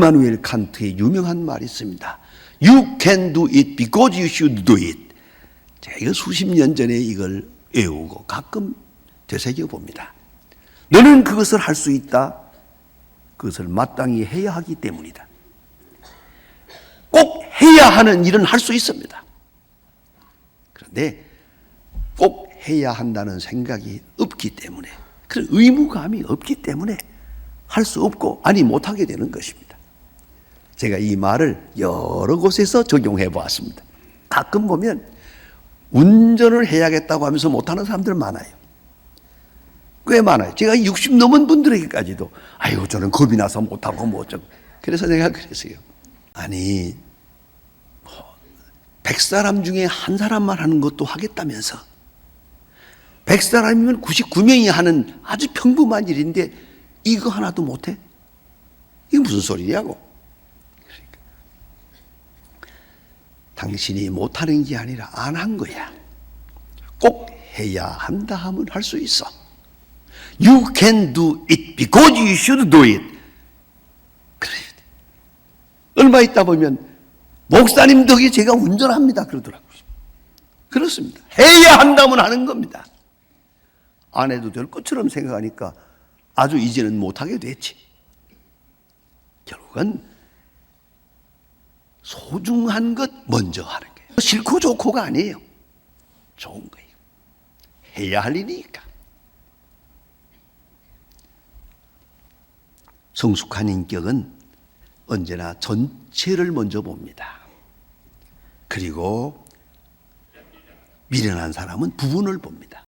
이마누엘 칸트의 유명한 말이 있습니다. You can do it because you should do it. 제가 이거 수십 년 전에 이걸 외우고 가끔 되새겨 봅니다. 너는 그것을 할 수 있다. 그것을 마땅히 해야 하기 때문이다. 꼭 해야 하는 일은 할 수 있습니다. 그런데 꼭 해야 한다는 생각이 없기 때문에 그런 의무감이 없기 때문에 할 수 없고 아니 못하게 되는 것입니다. 제가 이 말을 여러 곳에서 적용해 보았습니다. 가끔 보면 운전을 해야겠다고 하면서 못하는 사람들 많아요. 꽤 많아요. 제가 60 넘은 분들에게까지도 아유 저는 겁이 나서 못하고 뭐 어쩌고 그래서 내가 그랬어요. 아니 뭐 100사람 중에 한 사람만 하는 것도 하겠다면서 100사람이면 99명이 하는 아주 평범한 일인데 이거 하나도 못해? 이게 무슨 소리냐고. 그러니까 당신이 못하는 게 아니라 안 한 거야. 꼭 해야 한다 하면 할 수 있어. You can do it because you should do it. 그래. 얼마 있다 보면 목사님 덕에 제가 운전합니다 그러더라고요. 그렇습니다. 해야 한다면 하는 겁니다. 안 해도 될 것처럼 생각하니까 아주 이제는 못하게 됐지. 결국은 소중한 것 먼저 하는 거예요. 싫고 좋고가 아니에요. 좋은 거예요. 해야 할 일이니까. 성숙한 인격은 언제나 전체를 먼저 봅니다. 그리고 미련한 사람은 부분을 봅니다.